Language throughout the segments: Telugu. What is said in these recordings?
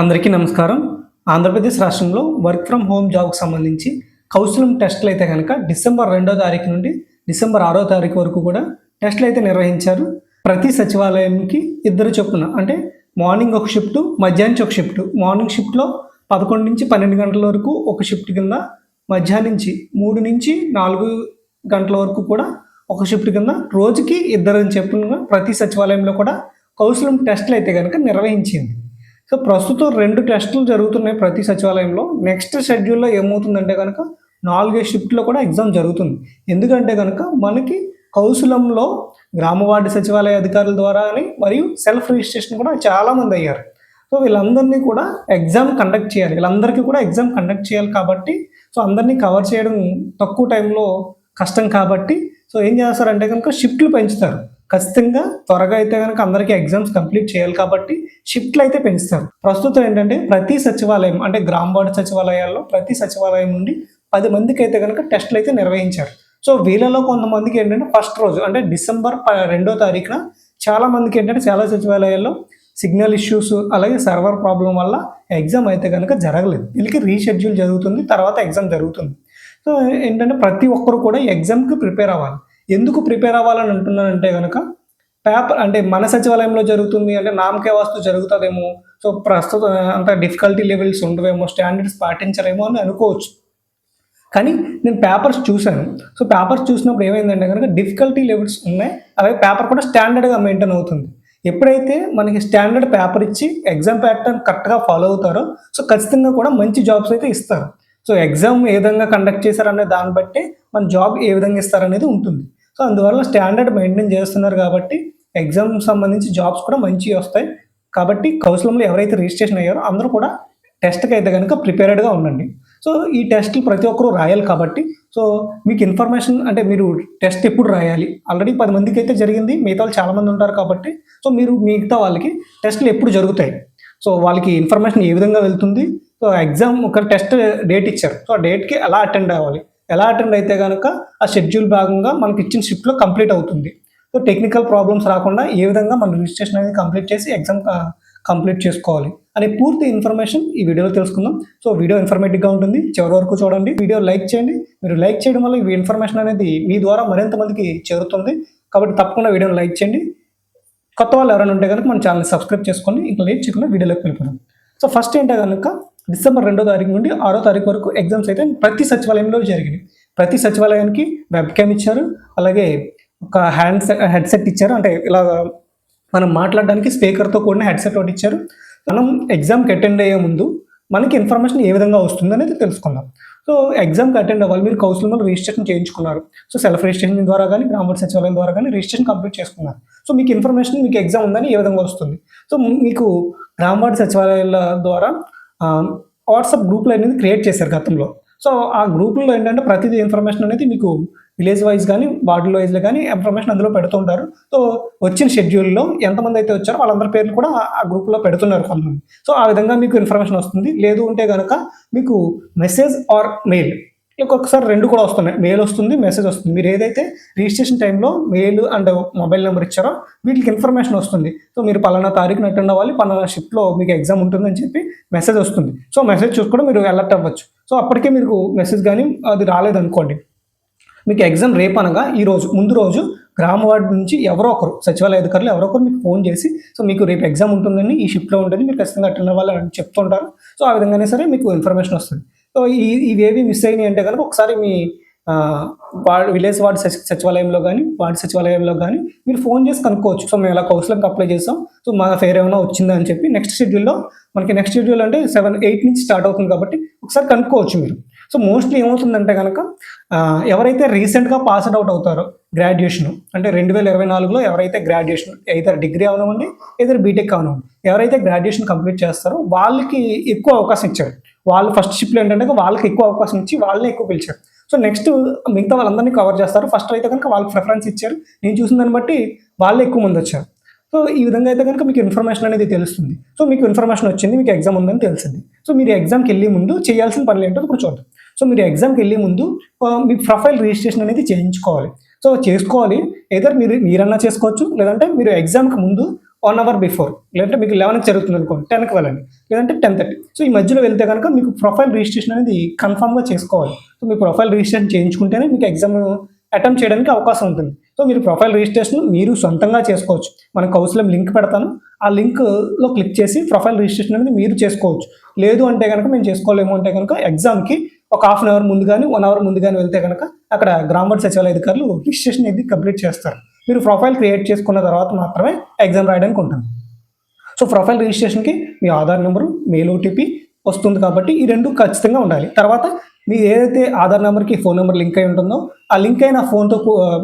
అందరికీ నమస్కారం. ఆంధ్రప్రదేశ్ రాష్ట్రంలో వర్క్ ఫ్రమ్ హోమ్ జాబ్కి సంబంధించి కౌశలం టెస్టులు అయితే కనుక డిసెంబర్ రెండో తారీఖు నుండి డిసెంబర్ ఆరో తారీఖు వరకు కూడా టెస్టులు అయితే నిర్వహించారు. ప్రతి సచివాలయంకి ఇద్దరు చొప్పున అంటే మార్నింగ్ ఒక షిఫ్ట్ మధ్యాహ్నం ఒక షిఫ్ట్. మార్నింగ్ షిఫ్ట్లో పదకొండు నుంచి పన్నెండు గంటల వరకు ఒక షిఫ్ట్ కింద మధ్యాహ్నం నుంచి మూడు నుంచి నాలుగు గంటల వరకు కూడా ఒక షిఫ్ట్ కింద రోజుకి ఇద్దరు అని చెప్పిన ప్రతి సచివాలయంలో కూడా కౌశలం టెస్టులు అయితే కనుక నిర్వహించింది. సో ప్రస్తుతం రెండు టెస్టులు జరుగుతున్నాయి ప్రతి సచివాలయంలో. నెక్స్ట్ షెడ్యూల్లో ఏమవుతుందంటే కనుక నాలుగే షిఫ్ట్లో కూడా ఎగ్జామ్ జరుగుతుంది. ఎందుకంటే కనుక మనకి కౌశలంలో గ్రామ వార్డు సచివాలయ అధికారుల ద్వారా అని మరియు సెల్ఫ్ రిజిస్ట్రేషన్ కూడా చాలామంది అయ్యారు. సో వీళ్ళందరినీ కూడా ఎగ్జామ్ కండక్ట్ చేయాలి. వీళ్ళందరికీ కూడా ఎగ్జామ్ కండక్ట్ చేయాలి కాబట్టి సో అందరినీ కవర్ చేయడం తక్కువ టైంలో కష్టం కాబట్టి సో ఏం చేస్తారంటే కనుక షిఫ్ట్లు పెంచుతారు. ఖచ్చితంగా త్వరగా అయితే కనుక అందరికీ ఎగ్జామ్స్ కంప్లీట్ చేయాలి కాబట్టి షిఫ్ట్లు అయితే పెంచుతారు. ప్రస్తుతం ఏంటంటే ప్రతి సచివాలయం అంటే గ్రామ వార్డు సచివాలయాల్లో ప్రతి సచివాలయం నుండి పది మందికి అయితే కనుక టెస్ట్లు అయితే నిర్వహించారు. సో వీళ్ళలో కొంతమందికి ఏంటంటే ఫస్ట్ రోజు అంటే డిసెంబర్ ప- రెండో తారీఖున చాలా మందికి ఏంటంటే చాలా సచివాలయాల్లో సిగ్నల్ ఇష్యూస్ అలాగే సర్వర్ ప్రాబ్లం వల్ల ఎగ్జామ్ అయితే కనుక జరగలేదు. వీళ్ళకి రీషెడ్యూల్ జరుగుతుంది తర్వాత ఎగ్జామ్ జరుగుతుంది. సో ఏంటంటే ప్రతి ఒక్కరు కూడా ఎగ్జామ్కి ప్రిపేర్ అవ్వాలి. ఎందుకు ప్రిపేర్ అవ్వాలని అంటున్నానంటే కనుక పేపర్ అంటే మన సచివాలయంలో జరుగుతుంది అంటే నామకే వాస్తు జరుగుతుందేమో సో ప్రస్తుతం అంత డిఫికల్టీ లెవెల్స్ ఉండవేమో స్టాండర్డ్స్ పాటించరేమో అని అనుకోవచ్చు. కానీ నేను పేపర్స్ చూశాను. సో పేపర్స్ చూసినప్పుడు ఏమైందంటే కనుక డిఫికల్టీ లెవెల్స్ ఉన్నాయి అలాగే పేపర్ కూడా స్టాండర్డ్గా మెయింటైన్ అవుతుంది. ఎప్పుడైతే మనకి స్టాండర్డ్ పేపర్ ఇచ్చి ఎగ్జామ్ ప్యాటర్న్ కరెక్ట్గా ఫాలో అవుతారో సో ఖచ్చితంగా కూడా మంచి జాబ్స్ అయితే ఇస్తారు. సో ఎగ్జామ్ ఏ విధంగా కండక్ట్ చేశారనే దాన్ని బట్టి మన జాబ్ ఏ విధంగా ఇస్తారనేది ఉంటుంది. సో అందువల్ల స్టాండర్డ్ మెయింటైన్ చేస్తున్నారు కాబట్టి ఎగ్జామ్ సంబంధించి జాబ్స్ కూడా మంచిగా వస్తాయి. కాబట్టి కౌశలంలో ఎవరైతే రిజిస్ట్రేషన్ అయ్యారో అందరూ కూడా టెస్ట్కి అయితే కనుక ప్రిపేర్డ్గా ఉండండి. సో ఈ టెస్ట్లు ప్రతి ఒక్కరూ రాయాలి కాబట్టి సో మీకు ఇన్ఫర్మేషన్ అంటే మీరు టెస్ట్ ఎప్పుడు రాయాలి? ఆల్రెడీ పది మందికి అయితే జరిగింది మిగతా వాళ్ళు చాలామంది ఉంటారు కాబట్టి సో మీరు మిగతా వాళ్ళకి టెస్ట్లు ఎప్పుడు జరుగుతాయి? సో వాళ్ళకి ఇన్ఫర్మేషన్ ఏ విధంగా వెళ్తుంది? సో ఎగ్జామ్ ఒక టెస్ట్ డేట్ ఇచ్చారు. సో ఆ డేట్కి ఎలా అటెండ్ అవ్వాలి? ఎలా అటెండ్ అయితే కనుక ఆ షెడ్యూల్ భాగంగా మనకి ఇచ్చిన షిఫ్ట్లో కంప్లీట్ అవుతుంది. సో టెక్నికల్ ప్రాబ్లమ్స్ రాకుండా ఏ విధంగా మనం రిజిస్ట్రేషన్ అనేది కంప్లీట్ చేసి ఎగ్జామ్ కంప్లీట్ చేసుకోవాలి అనే పూర్తి ఇన్ఫర్మేషన్ ఈ వీడియోలో తెలుసుకుందాం. సో వీడియో ఇన్ఫర్మేటివ్గా ఉంటుంది. చివరి వరకు చూడండి. వీడియో లైక్ చేయండి. మీరు లైక్ చేయడం వల్ల ఈ ఇన్ఫర్మేషన్ అనేది మీ ద్వారా మరింత మందికి చేరుతుంది. కాబట్టి తప్పకుండా వీడియోని లైక్ చేయండి. కొత్త వాళ్ళు ఎవరైనా ఉంటే కనుక మన ఛానల్ సబ్స్క్రైబ్ చేసుకొని ఇంకా లేట్ చేయకుండా వీడియోలోకి వెళ్ళిపోదాం. సో ఫస్ట్ ఏంటో కనుక డిసెంబర్ రెండో తారీఖు నుండి ఆరో తారీఖు వరకు ఎగ్జామ్స్ అయితే ప్రతి సచివాలయంలో జరిగినాయి. ప్రతి సచివాలయానికి వెబ్ క్యామ్ ఇచ్చారు. అలాగే ఒక హ్యాండ్ హెడ్సెట్ ఇచ్చారు. అంటే ఇలా మనం మాట్లాడడానికి స్పీకర్తో కూడిన హెడ్సెట్ ఒకటి ఇచ్చారు. మనం ఎగ్జామ్కి అటెండ్ అయ్యే ముందు మనకి ఇన్ఫర్మేషన్ ఏ విధంగా వస్తుంది అనేది తెలుసుకుందాం. సో ఎగ్జామ్కి అటెండ్ అవ్వాలి. మీరు కౌన్సిలింగ్లో రిజిస్ట్రేషన్ చేయించుకున్నారు. సో సెల్ఫ్ రిజిస్ట్రేషన్ ద్వారా కానీ గ్రామ సచివాలయం ద్వారా కానీ రిజిస్ట్రేషన్ కంప్లీట్ చేసుకున్నారు. సో మీకు ఇన్ఫర్మేషన్ మీకు ఎగ్జామ్ ఉందని ఏ విధంగా వస్తుంది? సో మీకు గ్రామ వార్డు సచివాలయాల ద్వారా వాట్సాప్ గ్రూప్లు అనేది క్రియేట్ చేశారు గతంలో. సో ఆ గ్రూపుల్లో ఏంటంటే ప్రతిదీ ఇన్ఫర్మేషన్ అనేది మీకు విలేజ్ వైజ్ కానీ వార్డుల వైజ్లో కానీ ఇన్ఫర్మేషన్ అందులో పెడుతుంటారు సో వచ్చిన షెడ్యూల్లో ఎంతమంది అయితే వచ్చారో వాళ్ళందరి పేర్లు కూడా ఆ- ఆ గ్రూప్లో పెడుతున్నారు కొంతమంది. సో ఆ విధంగా మీకు ఇన్ఫర్మేషన్ వస్తుంది. లేదు ఉంటే కనుక మీకు మెసేజ్ ఆర్ మెయిల్ ఒక్కొక్కసారి రెండు కూడా వస్తున్నాయి. మెయిల్ వస్తుంది మెసేజ్ వస్తుంది. మీరు ఏదైతే రిజిస్ట్రేషన్ టైంలో మెయిల్ అండ్ మొబైల్ నెంబర్ ఇచ్చారో వీటికి ఇన్ఫర్మేషన్ వస్తుంది. సో మీరు పలానా తారీఖున అటెండ్ అవ్వాలి పలానా షిఫ్ట్లో మీకు ఎగ్జామ్ ఉంటుందని చెప్పి మెసేజ్ వస్తుంది. సో మెసేజ్ చూసుకోవడం మీరు అలర్ట్ అవ్వచ్చు. సో అప్పటికే మీకు మెసేజ్ కానీ అది రాలేదనుకోండి. మీకు ఎగ్జామ్ రేపు అనగా ఈ రోజు ముందు రోజు గ్రామ వార్డు నుంచి ఎవరో ఒకరు సచివాలయ అధికారులు ఎవరో ఒకరు మీకు ఫోన్ చేసి సో మీకు రేపు ఎగ్జామ్ ఉంటుందని ఈ షిఫ్ట్లో ఉంటుంది మీరు ఖచ్చితంగా అటెండ్ అవ్వాలి అని చెప్తుంటారు. సో ఆ విధంగానే సరే మీకు ఇన్ఫర్మేషన్ వస్తుంది. ఇవేవి మిస్ అయినాయి అంటే కనుక ఒకసారి మీ వార్డ్ విలేజ్ వార్డ్ సచి- సచివాలయంలో కానీ వార్డ్ సచివాలయంలో కానీ మీరు ఫోన్ చేసి కనుక్కోవచ్చు. సో మేము ఇలా కౌన్సిలింగ్కి అప్లై చేస్తాం. సో మా ఫేర్ ఏమైనా వచ్చిందా అని చెప్పి నెక్స్ట్ షెడ్యూల్లో మనకి నెక్స్ట్ షెడ్యూల్ అంటే సెవెన్ ఎయిట్ నుంచి స్టార్ట్ అవుతుంది కాబట్టి ఒకసారి కనుక్కోవచ్చు మీరు. సో మోస్ట్లీ ఏమవుతుందంటే కనుక ఎవరైతే రీసెంట్గా పాస్డ్ అవుట్ అవుతారో గ్రాడ్యుయేషన్ అంటే రెండు వేల ఇరవై నాలుగులో ఎవరైతే గ్రాడ్యుయేషన్ ఇతర డిగ్రీ అవనివ్వండి ఇతర బీటెక్ అవనివ్వండి ఎవరైతే గ్రాడ్యుయేషన్ కంప్లీట్ చేస్తారో వాళ్ళకి ఎక్కువ అవకాశం ఇచ్చారు వాళ్ళు ఫస్ట్ షిప్లో ఏంటంటే వాళ్ళకి ఎక్కువ అవకాశం ఇచ్చి వాళ్ళని ఎక్కువ పిలిచారు. సో నెక్స్ట్ మిగతా వాళ్ళందరినీ కవర్ చేస్తారు. ఫస్ట్ అయితే కనుక వాళ్ళకి ప్రిఫరెన్స్ ఇచ్చారు. నేను చూసిన దాన్ని బట్టి వాళ్ళే ఎక్కువ మంది వచ్చారు. సో ఈ విధంగా అయితే కనుక మీకు ఇన్ఫర్మేషన్ అనేది తెలుస్తుంది. సో మీకు ఇన్ఫర్మేషన్ వచ్చింది మీకు ఎగ్జామ్ ఉందని తెలిసింది. సో మీరు ఎగ్జామ్కి వెళ్ళే ముందు చేయాల్సిన పనులు ఏంటో ఇప్పుడు చూద్దాం. సో మీరు ఎగ్జామ్కి వెళ్ళే ముందు మీ ప్రొఫైల్ రిజిస్ట్రేషన్ అనేది చేయించుకోవాలి. సో చేసుకోవాలి. ఏదో మీరు మీరన్నా చేసుకోవచ్చు లేదంటే మీరు ఎగ్జామ్కి ముందు వన్ అవర్ బిఫోర్. లేదంటే మీకు లెవెన్కి జరుగుతుంది అనుకోండి టెన్కి వెళ్ళండి. లేదంటే టెన్ థర్టీ. సో ఈ మధ్యలో వెళ్తే కనుక మీకు ప్రొఫైల్ రిజిస్ట్రేషన్ అనేది కన్ఫామ్గా చేసుకోవాలి. సో మీ ప్రొఫైల్ రిజిస్ట్రేషన్ చేయించుకుంటేనే మీకు ఎగ్జామ్ అటెంప్ట్ చేయడానికి అవకాశం ఉంటుంది. సో మీరు ప్రొఫైల్ రిజిస్ట్రేషన్ మీరు సొంతంగా చేసుకోవచ్చు. మన కౌన్సిలం లింక్ పెడతాను. ఆ లింక్లో క్లిక్ చేసి ప్రొఫైల్ రిజిస్ట్రేషన్ అనేది మీరు చేసుకోవచ్చు. లేదు అంటే కనుక మేము చేసుకోలేము అంటే కనుక ఎగ్జామ్కి ఒక హాఫ్ అన్ అవర్ ముందు కానీ వన్ అవర్ ముందు కానీ వెళ్తే కనుక అక్కడ గ్రామ సచివాలయ అధికారులు రిజిస్ట్రేషన్ అనేది కంప్లీట్ చేస్తారు. మీరు ప్రొఫైల్ క్రియేట్ చేసుకున్న తర్వాత మాత్రమే ఎగ్జామ్ రాయడానికి ఉంటుంది. సో ప్రొఫైల్ రిజిస్ట్రేషన్కి మీ ఆధార్ నెంబరు మెయిల్ ఓటీపీ వస్తుంది కాబట్టి ఈ రెండు ఖచ్చితంగా ఉండాలి. తర్వాత మీ ఏదైతే ఆధార్ నెంబర్కి ఫోన్ నెంబర్ లింక్ అయి ఉంటుందో ఆ లింక్ అయిన ఫోన్తో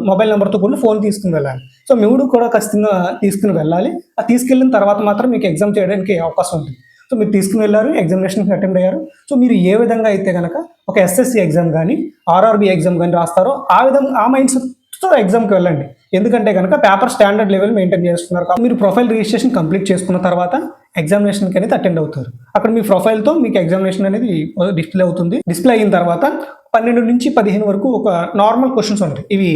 మొబైల్ నెంబర్తో కూడా ఫోన్ తీసుకుని వెళ్ళాలి. సో మూడు కూడా ఖచ్చితంగా తీసుకుని వెళ్ళాలి. ఆ తీసుకెళ్ళిన తర్వాత మాత్రం మీకు ఎగ్జామ్ చేయడానికి అవకాశం ఉంటుంది. సో మీరు తీసుకుని వెళ్ళారు ఎగ్జామినేషన్కి అటెండ్ అయ్యారు. సో మీరు ఏ విధంగా అయితే కనుక ఒక ఎస్ఎస్సి ఎగ్జామ్ కానీ ఆర్ఆర్బి ఎగ్జామ్ కానీ రాస్తారో ఆ విధంగా ఆ మైండ్ సెట్తో ఎగ్జామ్కి వెళ్ళండి. ఎందుకంటే కనుక పేపర్ స్టాండర్డ్ లెవెల్ మెయింటైన్ చేస్తున్నారు కాబట్టి మీరు ప్రొఫైల్ రిజిస్ట్రేషన్ కంప్లీట్ చేసుకున్న తర్వాత ఎగ్జామినేషన్కి అనేది అటెండ్ అవుతారు. అక్కడ మీ ప్రొఫైల్తో మీకు ఎగ్జామినేషన్ అనేది డిస్ప్లే అవుతుంది. డిస్ప్లే అయిన తర్వాత పన్నెండు నుంచి పదిహేను వరకు ఒక నార్మల్ క్వశ్చన్స్ ఉంటాయి. ఇవి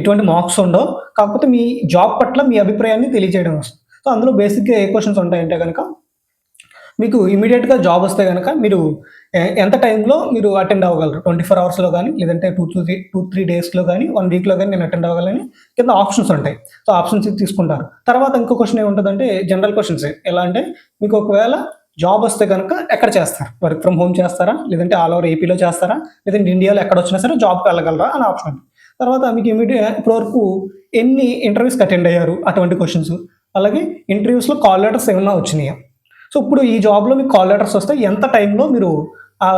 ఎటువంటి మార్క్స్ ఉండవు. కాకపోతే మీ జాబ్ పట్ల మీ అభిప్రాయాన్ని తెలియజేయడం వస్తుంది. సో అందులో బేసిక్గా ఏ క్వశ్చన్స్ ఉంటాయంటే కనుక మీకు ఇమీడియట్గా జాబ్ వస్తే కనుక మీరు ఎంత టైంలో మీరు అటెండ్ అవ్వగలరు? ట్వంటీ ఫోర్ అవర్స్లో కానీ లేదంటే two two three two three డేస్లో కానీ వన్ వీక్లో కానీ నేను అటెండ్ అవ్వగలని. కింద ఆప్షన్స్ ఉంటాయి. సో ఆప్షన్స్ తీసుకుంటారు. తర్వాత ఇంకో క్వశ్చన్ ఏముంటుందంటే జనరల్ క్వశ్చన్స్ ఎలా అంటే మీకు ఒకవేళ జాబ్ వస్తే కనుక ఎక్కడ చేస్తారు? వర్క్ ఫ్రమ్ హోమ్ చేస్తారా? లేదంటే ఆల్ ఓవర్ ఏపీలో చేస్తారా? లేదంటే ఇండియాలో ఎక్కడ వచ్చినా సరే జాబ్కి వెళ్ళగలరా? అని ఆప్షన్ ఉంది తర్వాత మీకు ఇమీడియట్ ఇప్పటివరకు ఎన్ని ఇంటర్వ్యూస్కి అటెండ్ అయ్యారు? అటువంటి క్వశ్చన్స్ అలాగే ఇంటర్వ్యూస్లో కాల్ లెటర్స్ ఏమైనా వచ్చినాయా? సో ఇప్పుడు ఈ జాబ్లో మీకు కాల్ లెటర్స్ వస్తే ఎంత టైంలో మీరు ఆ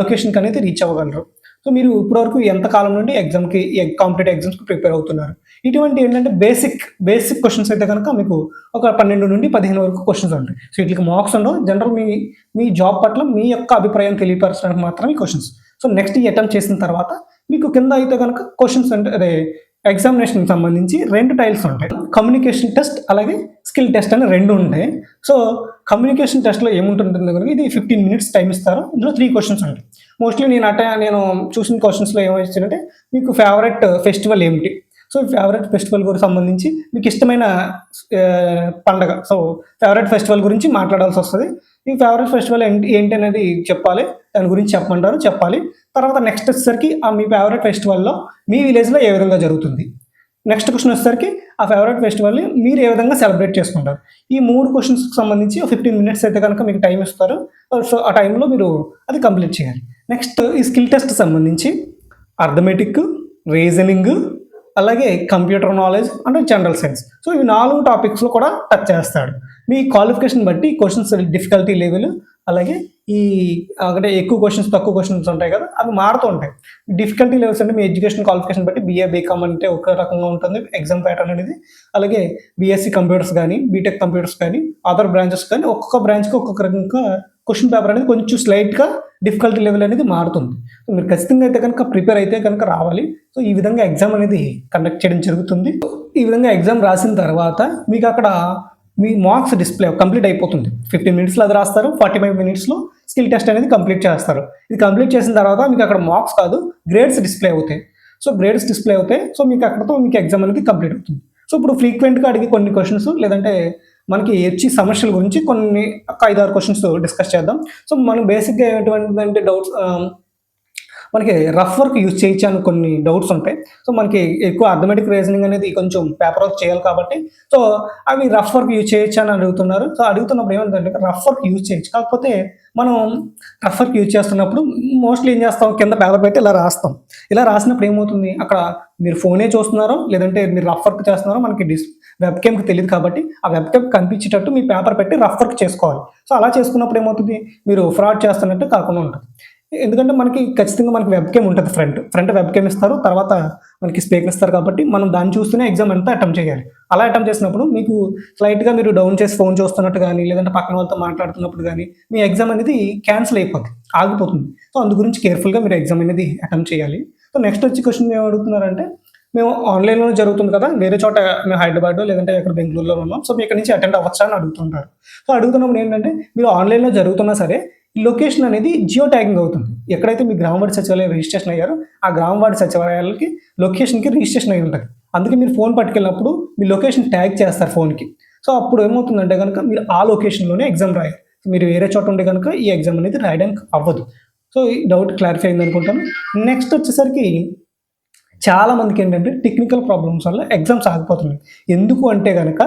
లొకేషన్కి అనేది రీచ్ అవ్వగలరు? సో మీరు ఇప్పటివరకు ఎంత కాలం నుండి ఎగ్జామ్కి కాంపిటేటివ్ ఎగ్జామ్స్కి ప్రిపేర్ అవుతున్నారు? ఇటువంటి ఏంటంటే బేసిక్ బేసిక్ క్వశ్చన్స్ అయితే కనుక మీకు ఒక పన్నెండు నుండి పదిహేను వరకు క్వశ్చన్స్ ఉంటాయి. సో వీటికి మార్క్స్ ఉండవు. జనరల్ మీ మీ జాబ్ పట్ల మీ యొక్క అభిప్రాయం తెలియపరచడానికి మాత్రమే క్వశ్చన్స్ సో నెక్స్ట్ ఈ అటెంప్ట్ చేసిన తర్వాత మీకు కింద అయితే కనుక క్వశ్చన్స్ అంటే అదే ఎగ్జామినేషన్కి సంబంధించి రెండు టైల్స్ ఉంటాయి. కమ్యూనికేషన్ టెస్ట్ అలాగే స్కిల్ టెస్ట్ అని రెండు ఉంటాయి. సో కమ్యూనికేషన్ టెస్ట్లో ఏముంటుంది కనుక ఇది ఫిఫ్టీన్ మినిట్స్ టైం ఇస్తారు. ఇందులో త్రీ క్వశ్చన్స్ ఉంటాయి. మోస్ట్లీ నేను అట నేను చూసిన క్వశ్చన్స్లో ఏమొచ్చిందంటే మీకు ఫేవరెట్ ఫెస్టివల్ ఏమిటి? సో ఫేవరెట్ ఫెస్టివల్ గురించి సంబంధించి మీకు ఇష్టమైన పండగ. సో ఫేవరెట్ ఫెస్టివల్ గురించి మాట్లాడాల్సి వస్తుంది. ఈ ఫేవరెట్ ఫెస్టివల్ ఏంటి ఏంటి అనేది చెప్పాలి. దాని గురించి చెప్పమంటారు చెప్పాలి. తర్వాత నెక్స్ట్ వచ్చేసరికి ఆ మీ ఫేవరెట్ ఫెస్టివల్లో మీ విలేజ్లో ఏ విధంగా జరుగుతుంది? నెక్స్ట్ క్వశ్చన్ వచ్చేసరికి ఆ ఫేవరెట్ ఫెస్టివల్ని మీరు ఏ విధంగా సెలబ్రేట్ చేసుకుంటారు? ఈ మూడు క్వశ్చన్స్కి సంబంధించి ఫిఫ్టీన్ మినిట్స్ అయితే కనుక మీకు టైం ఇస్తారు. సో ఆ టైంలో మీరు అది కంప్లీట్ చేయాలి. నెక్స్ట్ ఈ స్కిల్ టెస్ట్ సంబంధించి అర్థమెటిక్ రీజనింగ్ అలాగే computer knowledge and general science so ఇవి నాలుగు టాపిక్స్లో కూడా టచ్ చేస్తాడు. మీ క్వాలిఫికేషన్ బట్టి క్వశ్చన్స్ డిఫికల్టీ లెవెల్ అలాగే ఈ అంటే ఎక్కువ క్వశ్చన్స్ తక్కువ క్వశ్చన్స్ ఉంటాయి కదా అవి మారుతూ ఉంటాయి. డిఫికల్టీ లెవెల్స్ అంటే మీ ఎడ్యుకేషన్ క్వాలిఫికేషన్ బట్టి బీఏ బీకామ్ అంటే ఒక రకంగా ఉంటుంది ఎగ్జామ్ ప్యాటర్న్ అనేది. అలాగే బీఎస్సీ కంప్యూటర్స్ కానీ బీటెక్ కంప్యూటర్స్ కానీ అదర్ బ్రాంచెస్ కానీ ఒక్కొక్క బ్రాంచ్కి ఒక్కొక్క రకంగా క్వశ్చన్ పేపర్ అనేది కొంచెం స్లైట్గా డిఫికల్టీ లెవెల్ అనేది మారుతుంది. సో మీరు ఖచ్చితంగా అయితే కనుక ప్రిపేర్ అయితే కనుక రావాలి. సో ఈ విధంగా ఎగ్జామ్ అనేది కండక్ట్ చేయడం జరుగుతుంది. ఈ విధంగా ఎగ్జామ్ రాసిన తర్వాత మీకు అక్కడ మీ మార్క్స్ డిస్ప్లే కంప్లీట్ అయిపోతుంది. ఫిఫ్టీన్ మినిట్స్లో అది రాస్తారు ఫార్టీ ఫైవ్ మినిట్స్లో స్కిల్ టెస్ట్ అనేది కంప్లీట్ చేస్తారు. ఇది కంప్లీట్ చేసిన తర్వాత మీకు అక్కడ మార్క్స్ కాదు గ్రేడ్స్ డిస్ప్లే అవుతాయి. సో గ్రేడ్స్ డిస్ప్లే అవుతాయి. సో మీకు అక్కడతో మీకు ఎగ్జామ్ అనేది కంప్లీట్ అవుతుంది. సో ఇప్పుడు ఫ్రీక్వెంట్గా అడిగే కొన్ని క్వశ్చన్స్ లేదంటే మనకి వచ్చి సమస్యల గురించి కొన్ని ఒక ఐదు ఆరు క్వశ్చన్స్ డిస్కస్ చేద్దాం. సో మనం బేసిక్గా ఎటువంటి డౌట్స్ మనకి రఫ్ వర్క్ యూజ్ చేయొచ్చు అని కొన్ని డౌట్స్ ఉంటాయి. సో మనకి ఎక్కువ అర్థమెటిక్ రీజనింగ్ అనేది కొంచెం పేపర్ వర్క్ చేయాలి కాబట్టి సో అవి రఫ్ వర్క్ యూజ్ చేయొచ్చు అని అడుగుతున్నారు. సో అడుగుతున్నప్పుడు ఏమంటే రఫ్ వర్క్ యూజ్ చేయొచ్చు కాకపోతే మనం రఫ్ వర్క్ యూజ్ చేస్తున్నప్పుడు మోస్ట్లీ ఏం చేస్తాం? కింద పేపర్ పెట్టి ఇలా రాస్తాం. ఇలా రాసినప్పుడు ఏమవుతుంది? అక్కడ మీరు ఫోనే చూస్తున్నారో లేదంటే మీరు రఫ్ వర్క్ చేస్తున్నారో మనకి డిస్ వెబ్ కెమ్కి తెలియదు కాబట్టి ఆ వెబ్ కెమ్ కనిపించేటట్టు మీ పేపర్ పెట్టి రఫ్ వర్క్ చేసుకోవాలి. సో అలా చేసుకున్నప్పుడు ఏమవుతుంది? మీరు ఫ్రాడ్ చేస్తున్నట్టు కాకుండా ఉంటుంది. ఎందుకంటే మనకి ఖచ్చితంగా మనకి వెబ్ కేమ్ ఉంటుంది ఫ్రంట్ ఫ్రంట్ వెబ్ కేమ్ ఇస్తారు తర్వాత మనకి స్పీకర్ ఇస్తారు కాబట్టి మనం దాన్ని చూస్తూనే ఎగ్జామ్ అంతా అటెంప్ట్ చేయాలి. అలా అటెంప్ట్ చేసినప్పుడు మీకు స్లైట్గా మీరు డౌన్ చేసి ఫోన్ చూస్తున్నట్టు కానీ లేదంటే పక్కన వాళ్ళతో మాట్లాడుతున్నప్పుడు కానీ మీ ఎగ్జామ్ అనేది క్యాన్సిల్ అయిపోతుంది ఆగిపోతుంది. సో అందు గురించి కేర్ఫుల్గా మీరు ఎగ్జామ్ అనేది అటెంప్ట్ చేయాలి. సో నెక్స్ట్ వచ్చి క్వశ్చన్ ఏం అడుగుతున్నారంటే మేము ఆన్లైన్లో జరుగుతుంది కదా వేరే చోట మేము హైదరాబాద్ లేదంటే ఇక్కడ బెంగళూరులో ఉన్నాం. సో మీ ఇక్కడ నుంచి అటెండ్ అవ్వచ్చా అని అడుగుతుంటారు. సో అడుగుతున్నప్పుడు ఏంటంటే మీరు ఆన్లైన్లో జరుగుతున్నా సరే లొకేషన్ అనేది జియో ట్యాగింగ్ అవుతుంది. ఎక్కడైతే మీ గ్రామవాడి సచివాలయం రిజిస్ట్రేషన్ అయ్యారో ఆ గ్రామవాడి సచివాలయాలకి లొకేషన్కి రిజిస్ట్రేషన్ అయి ఉంటుంది. అందుకే మీరు ఫోన్ పట్టుకెళ్ళినప్పుడు మీ లొకేషన్ ట్యాగ్ చేస్తారు ఫోన్కి. సో అప్పుడు ఏమవుతుందంటే కనుక మీరు ఆ లొకేషన్లోనే ఎగ్జామ్ రాయాలి. మీరు వేరే చోట ఉండే కనుక ఈ ఎగ్జామ్ అనేది రాయడానికి అవ్వదు. సో ఈ డౌట్ క్లారిఫై అయింది అనుకుంటాను. నెక్స్ట్ వచ్చేసరికి చాలా మందికి ఏంటంటే టెక్నికల్ ప్రాబ్లమ్స్ వల్ల ఎగ్జామ్స్ ఆగిపోతున్నాయి. ఎందుకు అంటే కనుక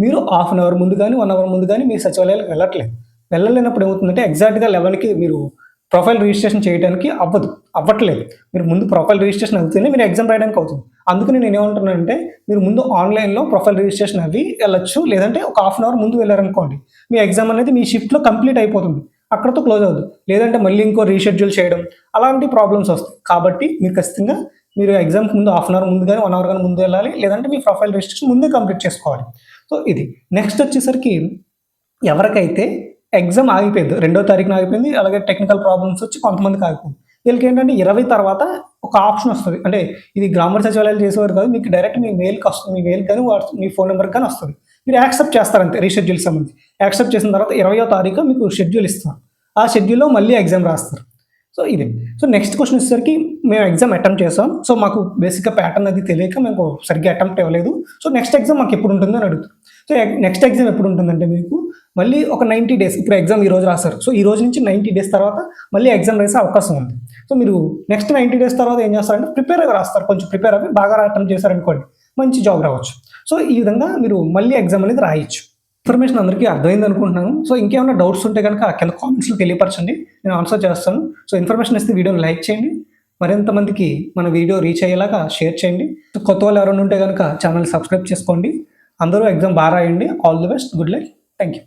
మీరు హాఫ్ అన్ అవర్ ముందు కానీ వన్ అవర్ ముందు కానీ మీరు సచివాలయాలకు వెళ్ళట్లేదు. వెళ్ళలేనప్పుడు ఏమవుతుందంటే ఎగ్జాక్ట్గా లెవెల్కి మీరు ప్రొఫైల్ రిజిస్ట్రేషన్ చేయడానికి అవ్వదు అవ్వట్లేదు. మీరు ముందు ప్రొఫైల్ రిజిస్ట్రేషన్ అవుతుంది మీరు ఎగ్జామ్ రాయడానికి అవుతుంది. అందుకని నేను ఏమంటున్నానంటే మీరు ముందు ఆన్లైన్లో ప్రొఫైల్ రిజిస్ట్రేషన్ అవి వెళ్ళొచ్చు లేదంటే ఒక హాఫ్ అన్ అవర్ ముందు వెళ్ళారనుకోండి మీ ఎగ్జామ్ అనేది మీ షిఫ్ట్లో కంప్లీట్ అయిపోతుంది అక్కడతో క్లోజ్ అవుతుంది లేదంటే మళ్ళీ ఇంకో రీషెడ్యూల్ చేయడం అలాంటి ప్రాబ్లమ్స్ వస్తాయి. కాబట్టి మీరు ఖచ్చితంగా మీరు ఎగ్జామ్కి ముందు హాఫ్ అన్ అవర్ ముందు కానీ వన్ అవర్ కానీ ముందు వెళ్ళాలి లేదంటే మీ ప్రొఫైల్ రిజిస్ట్రేషన్ ముందే కంప్లీట్ చేసుకోవాలి. సో ఇది. నెక్స్ట్ వచ్చేసరికి ఎవరికైతే ఎగ్జామ్ ఆగిపోయింది. రెండో తారీఖున ఆగిపోయింది. అలాగే టెక్నికల్ ప్రాబ్లమ్స్ వచ్చి కొంతమందికి ఆగిపోయింది. వీళ్ళకి ఏంటంటే ఇరవై తర్వాత ఒక ఆప్షన్ వస్తుంది. అంటే ఇది గ్రామర్ సచివాలయాలు చేసేవారు కాదు. మీకు డైరెక్ట్ మీ మెయిల్కి వస్తుంది మీ మెయిల్ కానీ వాట్స్ మీ ఫోన్ నెంబర్కి కానీ వస్తుంది. మీరు యాక్సెప్ట్ చేస్తారంతే రీషెడ్యూల్ సంబంధించి. యాక్సెప్ట్ చేసిన తర్వాత ఇరవయో తారీఖు మీకు షెడ్యూల్ ఇస్తారు. ఆ షెడ్యూల్లో మళ్ళీ ఎగ్జామ్ రాస్తారు. సో ఇది. సో నెక్స్ట్ క్వశ్చన్ వచ్చేసరికి మేము ఎగ్జామ్ అటెంప్ట్ చేసాం. సో మాకు బేసిక్గా ప్యాటర్న్ అది తెలియక మేము సరిగ్గా అటెంప్ట్ ఇవ్వలేదు. సో నెక్స్ట్ ఎగ్జామ్ మాకు ఎప్పుడు ఉంటుందని అడుగుతాం సో నెక్స్ట్ ఎగ్జామ్ ఎప్పుడు ఉంటుందంటే మీకు మళ్ళీ ఒక నైంటీ డేస్ ఇప్పుడు ఎగ్జామ్ ఈ రోజు రాస్తారు సో ఈ రోజు నుంచి నైంటీ డేస్ తర్వాత మళ్ళీ ఎగ్జామ్ రాసే అవకాశం ఉంది. సో మీరు నెక్స్ట్ నైంటీ డేస్ తర్వాత ఏం చేస్తారంటే ప్రిపేర్ అవి రాస్తారు. కొంచెం ప్రిపేర్ అవి బాగా అటెంప్ట్ చేశారనుకోండి మంచి జాబ్ రావచ్చు. సో ఈ విధంగా మీరు మళ్ళీ ఎగ్జామ్ అనేది రాయొచ్చు. ఇన్ఫర్మేషన్ అందరికీ అర్థమైంది అనుకుంటున్నాను. సో ఇంకేమైనా డౌట్స్ ఉంటే కనుక కింద కామెంట్స్లో తెలియపరచండి. నేను ఆన్సర్ చేస్తాను. సో ఇన్ఫర్మేషన్ ఇస్తే వీడియోని లైక్ చేయండి. మరింత మందికి మన వీడియో రీచ్ అయ్యేలాగా షేర్ చేయండి. కొత్త వాళ్ళు ఎవరైనా ఉంటే కనుక ఛానల్ సబ్స్క్రైబ్ చేసుకోండి. అందరూ ఎగ్జామ్ బాగా రాయండి. All the best good luck thank you